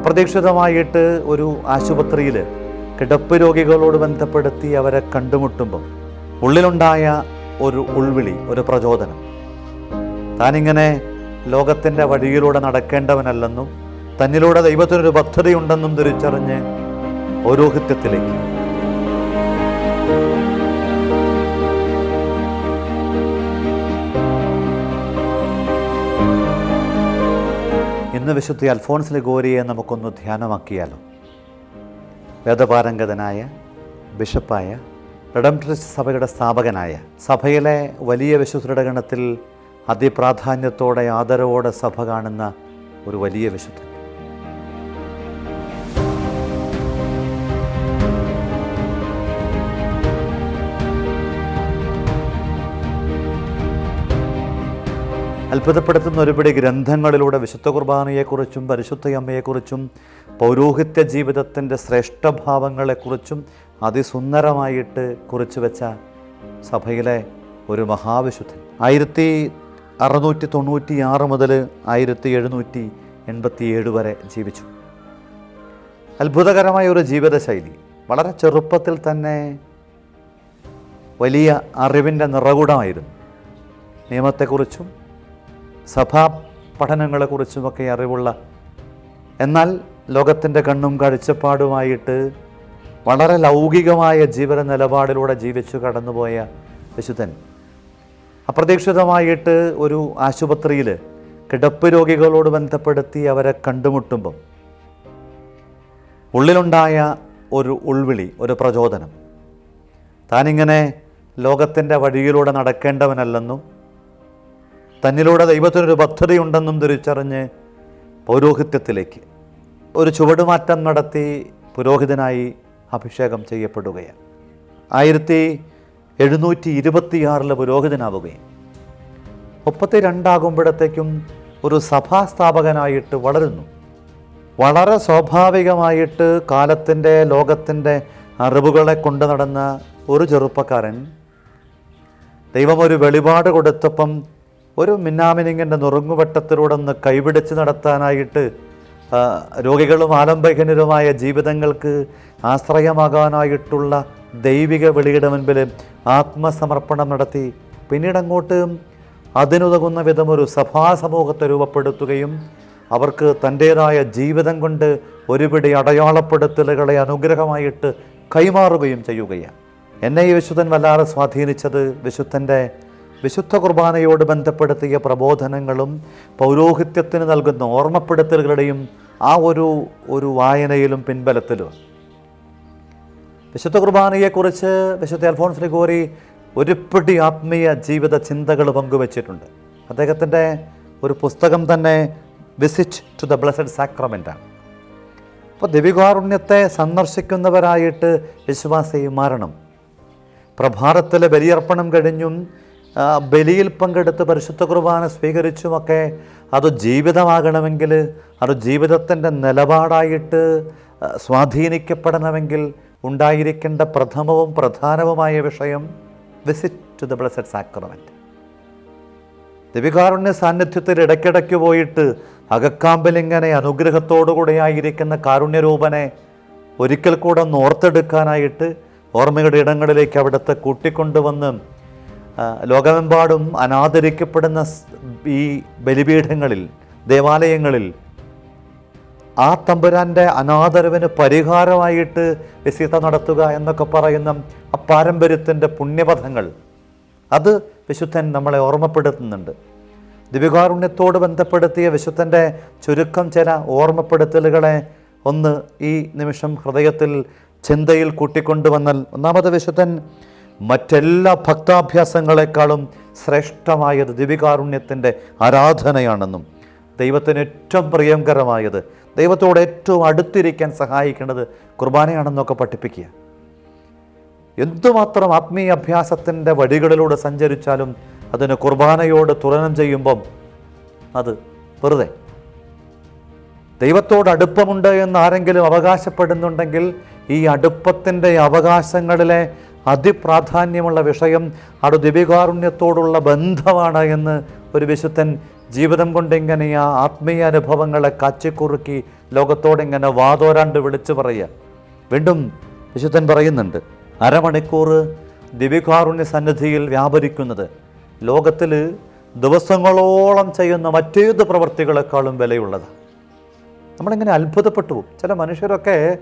അപ്രതീക്ഷിതമായിട്ട് ഒരു ആശുപത്രിയിൽ കിടപ്പ് രോഗികളോട് ബന്ധപ്പെടുത്തി അവരെ കണ്ടുമുട്ടുമ്പോൾ ഉള്ളിലുണ്ടായ ഒരു ഉൾവിളി ഒരു പ്രചോദനം. താനിങ്ങനെ ലോകത്തിന്റെ വഴിയിലൂടെ നടക്കേണ്ടവനല്ലെന്നും തന്നിലൂടെ ദൈവത്തിനൊരു പദ്ധതിയുണ്ടെന്നും തിരിച്ചറിഞ്ഞ് പൗരോഹിത്യത്തിലേക്ക് വിശുദ്ധി അൽഫോൺസ് ലഗോരിയെ നമുക്കൊന്ന് ധ്യാനമാക്കിയാലോ? വേദപാരംഗതനായ ബിഷപ്പായ റെഡംട്രിസ്റ്റ് സഭയുടെ സ്ഥാപകനായ സഭയിലെ വലിയ വിശുദ്ധരുടെ ഗണത്തിൽ അതിപ്രാധാന്യത്തോടെ ആദരവോടെ സഭ കാണുന്ന ഒരു വലിയ വിശുദ്ധൻ. അത്ഭുതപ്പെടുത്തുന്ന ഒരുപിടി ഗ്രന്ഥങ്ങളിലൂടെ വിശുദ്ധ കുർബാനയെക്കുറിച്ചും പരിശുദ്ധ അമ്മയെക്കുറിച്ചും പൗരോഹിത്യ ജീവിതത്തിന്റെ ശ്രേഷ്ഠഭാവങ്ങളെക്കുറിച്ചും അതിസുന്ദരമായിട്ട് കുറിച്ചു വെച്ച സഭയിലെ ഒരു മഹാവിശുദ്ധൻ. ആയിരത്തി അറുന്നൂറ്റി തൊണ്ണൂറ്റി ആറ് മുതൽ ആയിരത്തി എഴുന്നൂറ്റി എൺപത്തി ഏഴ് വരെ ജീവിച്ചു. അത്ഭുതകരമായ ഒരു ജീവിതശൈലി. വളരെ ചെറുപ്പത്തിൽ തന്നെ വലിയ അറിവിന്റെ നിറകുടമായിരുന്നു. നിയമത്തെക്കുറിച്ചും സഭാ പഠനങ്ങളെക്കുറിച്ചുമൊക്കെ അറിവുള്ള എന്നാൽ ലോകത്തിന്റെ കണ്ണും കാഴ്ചപ്പാടുമായിട്ട് വളരെ ലൗകികമായ ജീവന നിലപാടിലൂടെ ജീവിച്ചു കടന്നുപോയ വിശുദ്ധൻ. അപ്രതീക്ഷിതമായിട്ട് ഒരു ആശുപത്രിയിൽ കിടപ്പ് രോഗികളോട് ബന്ധപ്പെടുത്തി അവരെ കണ്ടുമുട്ടുമ്പം ഉള്ളിലുണ്ടായ ഒരു ഉൾവിളി ഒരു പ്രചോദനം. താനിങ്ങനെ ലോകത്തിന്റെ വഴിയിലൂടെ നടക്കേണ്ടവനല്ലെന്നും തന്നിലൂടെ ദൈവത്തിനൊരു പദ്ധതിയുണ്ടെന്നും തിരിച്ചറിഞ്ഞ് പൗരോഹിത്യത്തിലേക്ക് ഒരു ചുവടുമാറ്റം നടത്തി പുരോഹിതനായി അഭിഷേകം ചെയ്യപ്പെടുകയാണ്. ആയിരത്തി എഴുന്നൂറ്റി ഇരുപത്തിയാറിൽ പുരോഹിതനാവുകയും മുപ്പത്തി രണ്ടാകുമ്പോഴത്തേക്കും ഒരു സഭാസ്ഥാപകനായിട്ട് വളരുന്നു. വളരെ സ്വാഭാവികമായിട്ട് കാലത്തിന്റെ ലോകത്തിന്റെ അറിവുകളെ കൊണ്ടു നടന്ന ഒരു ചെറുപ്പക്കാരൻ ദൈവം ഒരു വെളിപാട് കൊടുത്തപ്പം ഒരു മിന്നാമിനിങ്ങിന്റെ നുറുങ്ങുവട്ടത്തിലൂടെ ഒന്ന് കൈപിടിച്ച് നടത്താനായിട്ട് രോഗികളും ആലംബഹീനരുമായ ജീവിതങ്ങൾക്ക് ആശ്രയമാകാനായിട്ടുള്ള ദൈവിക വെളിയുടെ മുൻപിൽ ആത്മസമർപ്പണം നടത്തി പിന്നീട് അങ്ങോട്ട് അതിനുതകുന്ന വിധം ഒരു സഭാസമൂഹത്തെ രൂപപ്പെടുത്തുകയും അവർക്ക് തന്റേതായ ജീവിതം കൊണ്ട് ഒരുപിടി അടയാളപ്പെടുത്തലുകളെ അനുഗ്രഹമായിട്ട് കൈമാറുകയും ചെയ്യുകയാണ്. എന്നെ ഈ വിശുദ്ധൻ വല്ലാതെ സ്വാധീനിച്ചത് വിശുദ്ധന്റെ വിശുദ്ധ കുർബാനയോട് ബന്ധപ്പെടുത്തിയ പ്രബോധനങ്ങളും പൗരോഹിത്യത്തിന് നൽകുന്ന ഓർമ്മപ്പെടുത്തലുകളുടെയും ആ ഒരു ഒരു വായനയിലും പിൻബലത്തിലും. വിശുദ്ധ കുർബാനയെക്കുറിച്ച് വിശുദ്ധ അൽഫോൺസ് ലിഗോറി ഒരുപിടി ആത്മീയ ജീവിത ചിന്തകൾ പങ്കുവച്ചിട്ടുണ്ട്. അദ്ദേഹത്തിന്റെ ഒരു പുസ്തകം തന്നെ വിസിറ്റ് ടു ദ ബ്ലസഡ് ആണ്. അപ്പോൾ ദിവികാരുണ്യത്തെ സന്ദർശിക്കുന്നവരായിട്ട് വിശ്വാസി മാറണം പ്രഭാതത്തിലെ ബലിയർപ്പണം കഴിഞ്ഞും ബലിയിൽ പങ്കെടുത്ത് പരിശുദ്ധ കുർബാന സ്വീകരിച്ചുമൊക്കെ അത് ജീവിതമാകണമെങ്കിൽ അത് ജീവിതത്തിന്റെ നിലപാടായിട്ട് സ്വാധീനിക്കപ്പെടണമെങ്കിൽ ഉണ്ടായിരിക്കേണ്ട പ്രഥമവും പ്രധാനവുമായ വിഷയം visit to the blessed sacrament ദിവികാരുണ്യ സാന്നിധ്യത്തിൽ ഇടയ്ക്കിടയ്ക്ക് പോയിട്ട് അകക്കാമ്പിലിങ്ങനെ അനുഗ്രഹത്തോടുകൂടെയായിരിക്കുന്ന കാരുണ്യരൂപനെ ഒരിക്കൽ കൂടെ ഒന്ന് ഓർത്തെടുക്കാനായിട്ട് ഓർമ്മയുടെ ഇടങ്ങളിലേക്ക് അവിടുത്തെ കൂട്ടിക്കൊണ്ടുവന്ന് ലോകമെമ്പാടും അനാദരിക്കപ്പെടുന്ന ഈ ബലിപീഠങ്ങളിൽ ദേവാലയങ്ങളിൽ ആ തമ്പുരാന്റെ അനാദരവിന് പരിഹാരമായിട്ട് വിസിത നടത്തുക എന്നൊക്കെ പറയുന്ന ആ പാരമ്പര്യത്തിന്റെ പുണ്യപഥങ്ങൾ അത് വിശുദ്ധൻ നമ്മളെ ഓർമ്മപ്പെടുത്തുന്നുണ്ട്. ദിവ്യകാരുണ്യത്തോട് ബന്ധപ്പെടുത്തിയ വിശുദ്ധന്റെ ചുരുക്കം ചില ഓർമ്മപ്പെടുത്തലുകളെ ഒന്ന് ഈ നിമിഷം ഹൃദയത്തിൽ ചിന്തയിൽ കൂട്ടിക്കൊണ്ടുവന്നാൽ ഒന്നാമത് വിശുദ്ധൻ മറ്റെല്ലാ ഭക്താഭ്യാസങ്ങളെക്കാളും ശ്രേഷ്ഠമായത് ദിവികാരുണ്യത്തിന്റെ ആരാധനയാണെന്നും ദൈവത്തിന് ഏറ്റവും പ്രിയങ്കരമായത് ദൈവത്തോട് ഏറ്റവും അടുത്തിരിക്കാൻ സഹായിക്കേണ്ടത് കുർബാനയാണെന്നൊക്കെ പഠിപ്പിക്കുക. എന്തുമാത്രം ആത്മീയ അഭ്യാസത്തിന്റെ വഴികളിലൂടെ സഞ്ചരിച്ചാലും അതിന് കുർബാനയോട് തുലനം ചെയ്യുമ്പം അത് വെറുതെ. ദൈവത്തോട് അടുപ്പമുണ്ട് എന്ന് ആരെങ്കിലും അവകാശപ്പെടുന്നുണ്ടെങ്കിൽ ഈ അടുപ്പത്തിന്റെ അവകാശങ്ങളിലെ അതിപ്രാധാന്യമുള്ള വിഷയം അത് ദിവികാരുണ്യത്തോടുള്ള ബന്ധമാണ് എന്ന് ഒരു വിശുദ്ധൻ ജീവിതം കൊണ്ട് ഇങ്ങനെ ആ ആത്മീയ അനുഭവങ്ങളെ കാച്ചിക്കുറുക്കി ലോകത്തോടിങ്ങനെ വാതോരാണ്ട് വിളിച്ചു പറയുക. വീണ്ടും വിശുദ്ധൻ പറയുന്നുണ്ട് അരമണിക്കൂർ ദിവികാരുണ്യ സന്നിധിയിൽ വ്യാപരിക്കുന്നത് ലോകത്തിൽ ദിവസങ്ങളോളം ചെയ്യുന്ന മറ്റേത് പ്രവൃത്തികളെക്കാളും വിലയുള്ളതാണ് നമ്മളിങ്ങനെ അത്ഭുതപ്പെട്ടു ചില മനുഷ്യരൊക്കെ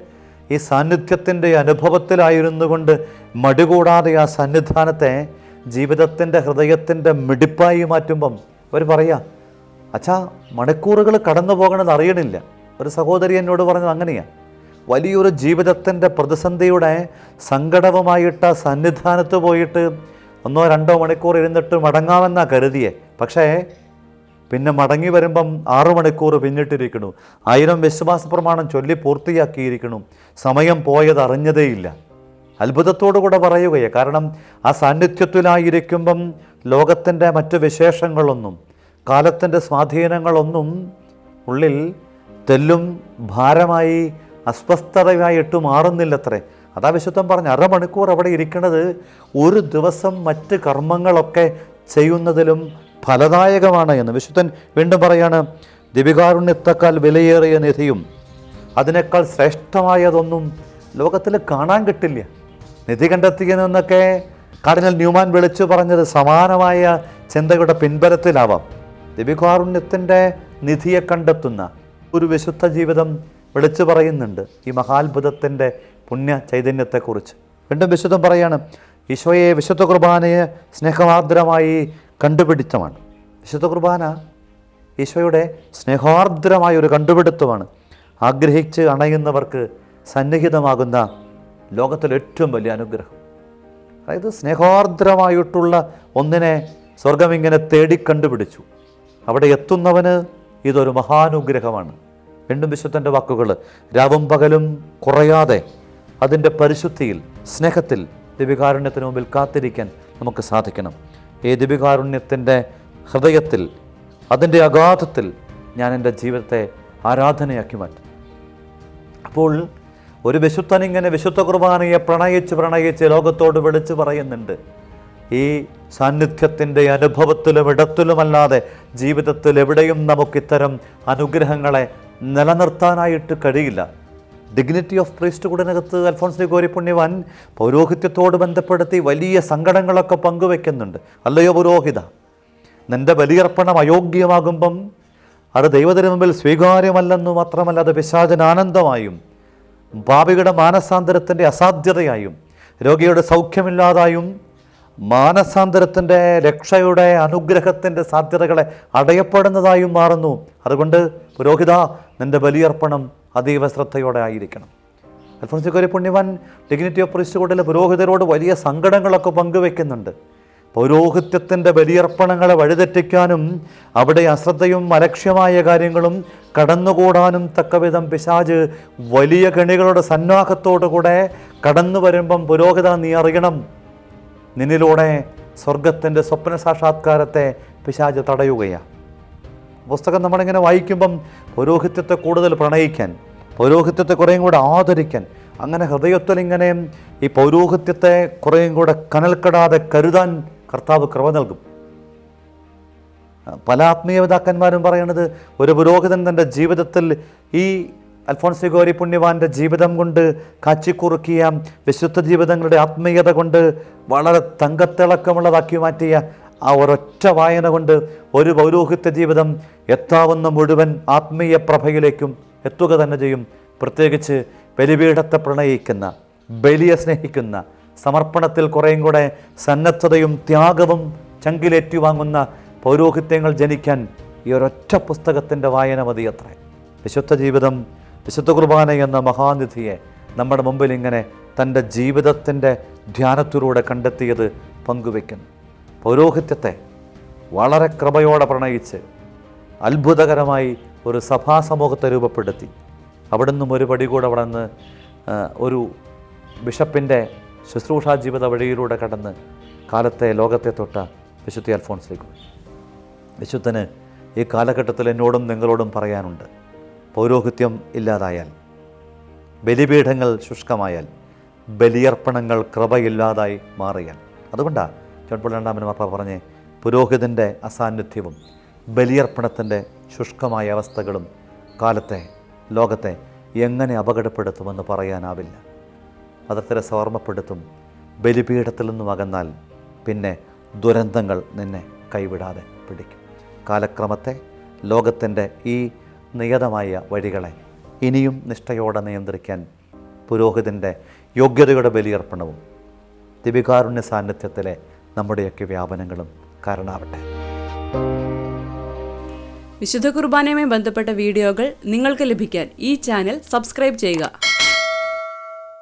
ഈ സാന്നിധ്യത്തിന്റെ അനുഭവത്തിലായിരുന്നു കൊണ്ട് മടികൂടാതെ ആ സന്നിധാനത്തെ ജീവിതത്തിന്റെ ഹൃദയത്തിന്റെ മിടിപ്പായി മാറ്റുമ്പം അവർ പറയാ അച്ഛാ മണിക്കൂറുകൾ കടന്നു പോകണമെന്ന് അറിയണില്ല. ഒരു സഹോദരി എന്നോട് പറഞ്ഞത് അങ്ങനെയാണ് വലിയൊരു ജീവിതത്തിന്റെ പ്രതിസന്ധിയുടെ സങ്കടവുമായിട്ട് സന്നിധാനത്ത് പോയിട്ട് ഒന്നോ രണ്ടോ മണിക്കൂർ ഇരുന്നിട്ട് മടങ്ങാമെന്നാണ് കരുതിയേ. പക്ഷേ പിന്നെ മടങ്ങി വരുമ്പം ആറു മണിക്കൂർ പിന്നിട്ടിരിക്കണു ആയിരം വിശ്വാസ പ്രമാണം ചൊല്ലി പൂർത്തിയാക്കിയിരിക്കണു സമയം പോയത് അറിഞ്ഞതേയില്ല. അത്ഭുതത്തോടു കൂടെ പറയുകയാണ്. കാരണം ആ സാന്നിധ്യത്തിലായിരിക്കുമ്പം ലോകത്തിന്റെ മറ്റ് വിശേഷങ്ങളൊന്നും കാലത്തിന്റെ സ്വാധീനങ്ങളൊന്നും ഉള്ളിൽ തെല്ലും ഭാരമായി അസ്വസ്ഥതയായിട്ട് മാറുന്നില്ലത്രേ. അതാ വിശുദ്ധം പറഞ്ഞ അരമണിക്കൂർ അവിടെ ഇരിക്കുന്നത് ഒരു ദിവസം മറ്റ് കർമ്മങ്ങളൊക്കെ ചെയ്യുന്നതിലും ഫലദായകമാണ് എന്ന്. വിശുദ്ധൻ വീണ്ടും പറയാണ് ദിവികാരുണ്യത്തെക്കാൾ വിലയേറിയ നിധിയും അതിനേക്കാൾ ശ്രേഷ്ഠമായതൊന്നും ലോകത്തിൽ കാണാൻ കിട്ടില്ല. നിധി കണ്ടെത്തിയെന്നൊക്കെ കാർഡിനൽ ന്യൂമാൻ വിളിച്ചു പറഞ്ഞത് സമാനമായ ചിന്തയുടെ പിൻബലത്തിലാവാം. ദിവികാരുണ്യത്തിന്റെ നിധിയെ കണ്ടെത്തുന്ന ഒരു വിശുദ്ധ ജീവിതം വിളിച്ചു പറയുന്നുണ്ട് ഈ മഹാത്ഭുതത്തിന്റെ പുണ്യ ചൈതന്യത്തെക്കുറിച്ച്. വീണ്ടും വിശുദ്ധം പറയാണ് ഈശോയെ വിശുദ്ധ കുർബാനയെ സ്നേഹമാർദ്രമായി കണ്ടുപിടിത്തമാണ്. വിശുദ്ധ കുർബാന ഈശോയുടെ സ്നേഹാർദ്രമായ ഒരു കണ്ടുപിടുത്തമാണ്. ആഗ്രഹിച്ച് അണയുന്നവർക്ക് സന്നിഹിതമാകുന്ന ലോകത്തിലെ ഏറ്റവും വലിയ അനുഗ്രഹം. അതായത് സ്നേഹാർദ്രമായിട്ടുള്ള ഒന്നിനെ സ്വർഗം ഇങ്ങനെ തേടി കണ്ടുപിടിച്ചു. അവിടെ എത്തുന്നവന് ഇതൊരു മഹാനുഗ്രഹമാണ്. വീണ്ടും വിശുദ്ധന്റെ വാക്കുകൾ രാവും പകലും കുറയാതെ അതിന്റെ പരിശുദ്ധിയിൽ സ്നേഹത്തിൽ ദിവികാരുണ്യത്തിന് മുമ്പിൽ കാത്തിരിക്കാൻ നമുക്ക് സാധിക്കണം. ഈ ദിവ്യകാരുണ്യത്തിന്റെ ഹൃദയത്തിൽ അതിന്റെ അഗാധത്തിൽ ഞാൻ എന്റെ ജീവിതത്തെ ആരാധനയാക്കി മാറ്റും. അപ്പോൾ ഒരു വിശുദ്ധൻ ഇങ്ങനെ വിശുദ്ധ കുർബാനയെ പ്രണയിച്ച് പ്രണയിച്ച് ലോകത്തോട് വിളിച്ചു പറയുന്നുണ്ട്. ഈ സാന്നിധ്യത്തിന്റെ അനുഭവത്തിലും ഇടത്തിലുമല്ലാതെ ജീവിതത്തിൽ എവിടെയും നമുക്കിത്തരം അനുഗ്രഹങ്ങളെ നിലനിർത്താനായിട്ട് കഴിയില്ല. ഡിഗ്നിറ്റി ഓഫ് പ്രീസ്റ്റ് കൂടിനകത്ത് അൽഫോൺസ് ഗോരി പുണ്യവാൻ പൗരോഹിത്യത്തോട് ബന്ധപ്പെടുത്തി വലിയ സങ്കടങ്ങളൊക്കെ പങ്കുവെക്കുന്നുണ്ട്. അല്ലയോ പുരോഹിത? നിന്റെ ബലിയർപ്പണം അയോഗ്യമാകുമ്പം അത് ദൈവത്തിന് മുമ്പിൽ സ്വീകാര്യമല്ലെന്നു മാത്രമല്ല അത് പിശാചനാനന്ദമായും പാപികളുടെ മാനസാന്തരത്തിന്റെ അസാധ്യതയായും രോഗിയുടെ സൗഖ്യമില്ലാതായും മാനസാന്തരത്തിന്റെ രക്ഷയുടെ അനുഗ്രഹത്തിന്റെ സാധ്യതകളെ അടയപ്പെടുന്നതായും മാറുന്നു. അതുകൊണ്ട് പുരോഹിത നിന്റെ ബലിയർപ്പണം അതീവ ശ്രദ്ധയോടെ ആയിരിക്കണം. അൽഫോൻസിക്കോരി പുണ്യവാൻ ഡിഗ്നിറ്റി ഓഫ് പ്രിസ്റ്റുകൊണ്ടിലെ പുരോഹിതരോട് വലിയ സങ്കടങ്ങളൊക്കെ പങ്കുവെക്കുന്നുണ്ട്. പൗരോഹിത്യത്തിന്റെ ബലിയർപ്പണങ്ങളെ വഴിതെറ്റിക്കാനും അവിടെ അശ്രദ്ധയും അലക്ഷ്യമായ കാര്യങ്ങളും കടന്നുകൂടാനും തക്കവിധം പിശാജ് വലിയ കെണികളുടെ സന്നാഹത്തോടുകൂടെ കടന്നു വരുമ്പം പുരോഹിത നീ അറിയണം. നിന്നിലൂടെ സ്വർഗത്തിന്റെ സ്വപ്ന സാക്ഷാത്കാരത്തെ പിശാജ് തടയുകയാണ് പുസ്തകം നമ്മളിങ്ങനെ വായിക്കുമ്പം പൗരോഹിത്യത്തെ കൂടുതൽ പ്രണയിക്കാൻ പൗരോഹിത്യത്തെ കുറേയും കൂടെ ആദരിക്കാൻ അങ്ങനെ ഹൃദയത്തിൽ ഇങ്ങനെ ഈ പൗരോഹിത്യത്തെ കുറേയും കൂടെ കനൽക്കെടാതെ കരുതാൻ കർത്താവ് കൃപ നൽകും. പല ആത്മീയ പിതാക്കന്മാരും പറയണത് ഒരു പുരോഹിതൻ തന്റെ ജീവിതത്തിൽ ഈ അൽഫോൺസി ഗോരി പുണ്യവാന്റെ ജീവിതം കൊണ്ട് കാച്ചിക്കുറുക്കിയ വിശുദ്ധ ജീവിതങ്ങളുടെ ആത്മീയത കൊണ്ട് വളരെ തങ്കത്തിളക്കമുള്ളതാക്കി മാറ്റിയ ആ ഒരൊറ്റ വായന കൊണ്ട് ഒരു പൗരോഹിത്യ ജീവിതം എത്താവുന്ന മുഴുവൻ ആത്മീയ പ്രഭയിലേക്കും എത്തുക തന്നെ ചെയ്യും. പ്രത്യേകിച്ച് ബലിപീഠത്തെ പ്രണയിക്കുന്ന ബലിയെ സ്നേഹിക്കുന്ന സമർപ്പണത്തിൽ കുറേയും കൂടെ സന്നദ്ധതയും ത്യാഗവും ചങ്കിലേറ്റുവാങ്ങുന്ന പൗരോഹിത്യങ്ങൾ ജനിക്കാൻ ഈ ഒരൊറ്റ പുസ്തകത്തിന്റെ വായന മതി അത്രേ. വിശുദ്ധ ജീവിതം വിശുദ്ധ കുർബാന എന്ന മഹാനിധിയെ നമ്മുടെ മുമ്പിൽ ഇങ്ങനെ തന്റെ ജീവിതത്തിന്റെ ധ്യാനത്തിലൂടെ കണ്ടെത്തിയത് പങ്കുവെക്കുന്നു പൗരോഹിത്യത്തെ വളരെ ക്രമയോടെ പ്രണയിച്ച് അത്ഭുതകരമായി ഒരു സഭാസമൂഹത്തെ രൂപപ്പെടുത്തി. അവിടെ നിന്നും ഒരു പടി കൂടെ അവിടെ നിന്ന് ഒരു ബിഷപ്പിന്റെ ശുശ്രൂഷാ ജീവിത വഴിയിലൂടെ കടന്ന് കാലത്തെ ലോകത്തെ തൊട്ട വിശുദ്ധ അൽഫോൺസിലേക്ക് വിശുദ്ധന് ഈ കാലഘട്ടത്തിൽ എന്നോടും നിങ്ങളോടും പറയാനുണ്ട് പൗരോഹിത്യം ഇല്ലാതായാൽ ബലിപീഠങ്ങൾ ശുഷ്കമായാൽ ബലിയർപ്പണങ്ങൾ കൃപയില്ലാതായി മാറിയാൽ. അതുകൊണ്ടാണ് പോൾ രണ്ടാമൻ മാപ്പ പറഞ്ഞ് പുരോഹിതന്റെ അസാന്നിധ്യവും ബലിയർപ്പണത്തിന്റെ ശുഷ്കമായ അവസ്ഥകളും കാലത്തെ ലോകത്തെ എങ്ങനെ അപകടപ്പെടുത്തുമെന്ന് പറയാനാവില്ല. അതർത്തരസ് ഓർമ്മപ്പെടുത്തും. ബലിപീഠത്തിൽ നിന്നും അകന്നാൽ പിന്നെ ദുരന്തങ്ങൾ നിന്നെ കൈവിടാതെ പിടിക്കും. കാലക്രമത്തെ ലോകത്തിന്റെ ഈ നിയതമായ വഴികളെ ഇനിയും നിഷ്ഠയോടെ നിയന്ത്രിക്കാൻ പുരോഹിതന്റെ യോഗ്യതയുടെ ബലിയർപ്പണവും ദിവികാരുണ്യ സാന്നിധ്യത്തിലെ നമ്മുടെയൊക്കെ വ്യാപനങ്ങളും കാരണമാവട്ടെ. വിശുദ്ധ കുർബാനയുമായി ബന്ധപ്പെട്ട വീഡിയോകൾ നിങ്ങൾക്ക് ലഭിക്കാൻ ഈ ചാനൽ സബ്സ്ക്രൈബ് ചെയ്യുക.